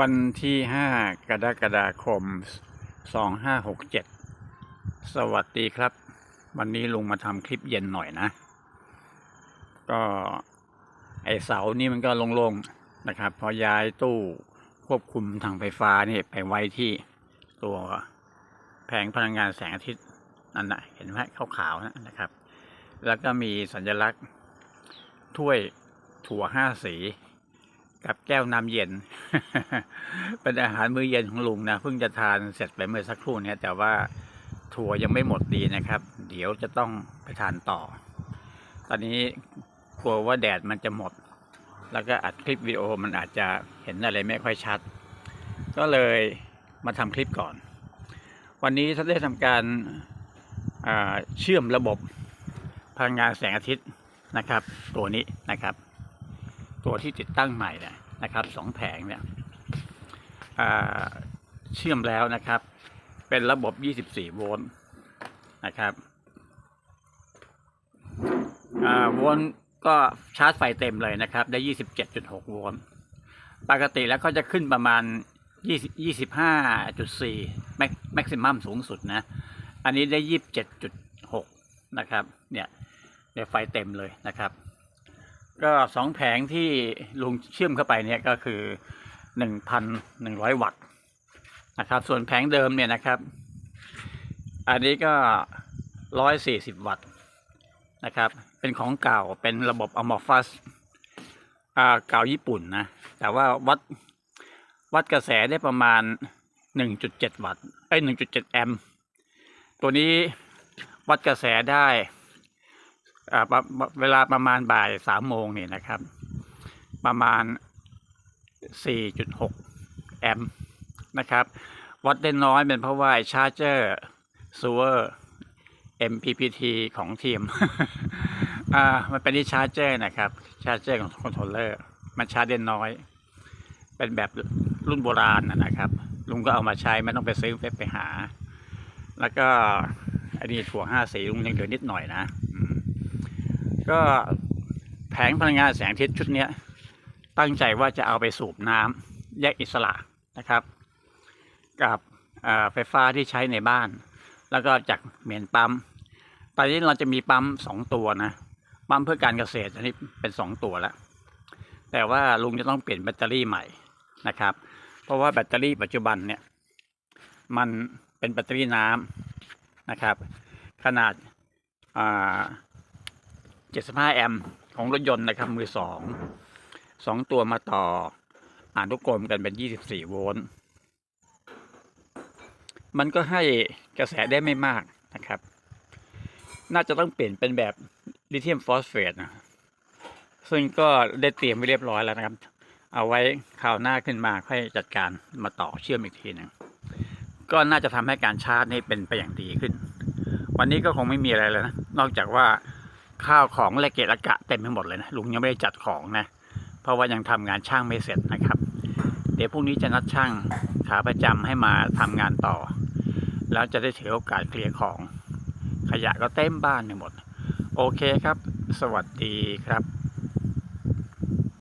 วันที่ 5 กรกฎาคม 2567 สวัสดีครับ วันนี้ลุงมาทำคลิปเย็นหน่อยนะ ก็ไอเสานี่มันก็โล่งๆนะครับ พอย้ายตู้ควบคุมทางไฟฟ้านี่ไปไว้ที่ตัวแผงพลังงานแสงอาทิตย์นั่นนะเห็นไหมขาวๆนะนะครับ แล้วก็มีสัญลักษณ์ถ้วยถั่วห้าสี กับแก้วน้ำเย็นเป็นอาหารมื้อเย็นของลุงนะเพิ่งจะทานเสร็จไปเมื่อสักครู่นี้แต่ว่าถั่วยังไม่หมดดีนะครับ เดี๋ยวจะต้องไปทานต่อ ตอนนี้กลัวว่าแดดมันจะหมด แล้วก็อัดคลิปวิดีโอมันอาจจะเห็นอะไรไม่ค่อยชัด ก็เลยมาทำคลิปก่อน วันนี้ท่านได้ทำการเชื่อมระบบพลังงานแสงอาทิตย์นะครับ ตัวนี้นะครับ ตัวที่ติดตั้งใหม่เนี่ย นะครับสองแผงเนี่ยเชื่อมแล้วนะครับ เป็นระบบ 24 โวลต์นะครับโวลต์ก็ชาร์จไฟเต็มเลยนะครับ ได้ 27.6 โวลต์ปกติแล้วก็จะขึ้นประมาณ 25.4 แม็กแม็กซิมัมสูงสุดนะ อันนี้ได้ 27.6 นะครับ เนี่ยเดี๋ยวไฟเต็มเลยนะครับ ก็สองแผงที่ลุงเชื่อมเข้าไปเนี่ยก็คือหนึ่งพันหนึ่งร้อยวัตต์นะครับ ส่วนแผงเดิมเนี่ยนะครับ อันนี้ก็ร้อยสี่สิบวัตต์นะครับ เป็นของเก่าเป็นระบบอมอร์ฟัสอ่าเก่าญี่ปุ่นนะ แต่ว่าวัดวัดกระแสได้ประมาณหนึ่งจุดเจ็ดวัตต์เอ้ยหนึ่งจุดเจ็ดแอมป์ตัวนี้วัดกระแสได้ เวลาประมาณบ่ายสามโมงนี่นะครับ ประมาณ 4.6 แอมป์นะครับ วัดได้น้อยเป็นเพราะว่าชาร์เจอร์ซูเวอร์ MPPT ของทีม อ่า มันเป็นที่ชาร์เจอร์นะครับ ชาร์เจอร์ของคอนโทรลเลอร์ มันชาร์จได้น้อย เป็นแบบรุ่นโบราณนะครับ ลุงก็เอามาใช้ไม่ต้องไปซื้อไปไปหา แล้วก็อันนี้ถั่วห้าสีลุงยังเหลือนิดหน่อยนะ ก็แผงพลังงานแสงอาทิตย์ชุดนี้ตั้งใจว่าจะเอาไปสูบน้ำแยกอิสระนะครับ กับไฟฟ้าที่ใช้ในบ้าน แล้วก็จากเมนปั๊มตอนนี้เราจะมีปั๊มสองตัวนะปั๊มเพื่อการเกษตรอันนี้เป็นสองตัวแล้ว แต่ว่าลุงจะต้องเปลี่ยนแบตเตอรี่ใหม่นะครับ เพราะว่าแบตเตอรี่ปัจจุบันเนี่ยมันเป็นแบตเตอรี่น้ำนะครับ ขนาดอ่า 75 แอมป์ของรถยนต์นะครับมือสองสองตัวมาต่ออนุกรมกันเป็น 24 โวลต์มันก็ให้กระแสได้ไม่มากนะครับ น่าจะต้องเปลี่ยนเป็นแบบลิเธียมฟอสเฟตนะซึ่งก็ได้เตรียมไว้เรียบร้อยแล้วนะครับ เอาไว้คราวหน้าขึ้นมาค่อยจัดการมาต่อเชื่อมอีกทีหนึ่งก็น่าจะทำให้การชาร์จนี่เป็นไปอย่างดีขึ้น วันนี้ก็คงไม่มีอะไรแล้วนะ นอกจากว่า ข้าวของและเกะระกะเต็มไปหมดเลยนะลุงยังไม่ได้จัดของนะเพราะว่ายังทำงานช่างไม่เสร็จนะครับ เดี๋ยวพรุ่งนี้จะนัดช่างขาประจำให้มาทำงานต่อ แล้วจะได้ถือโอกาสเคลียร์ของ ขยะก็เต็มบ้านไปหมด โอเคครับ สวัสดีครับ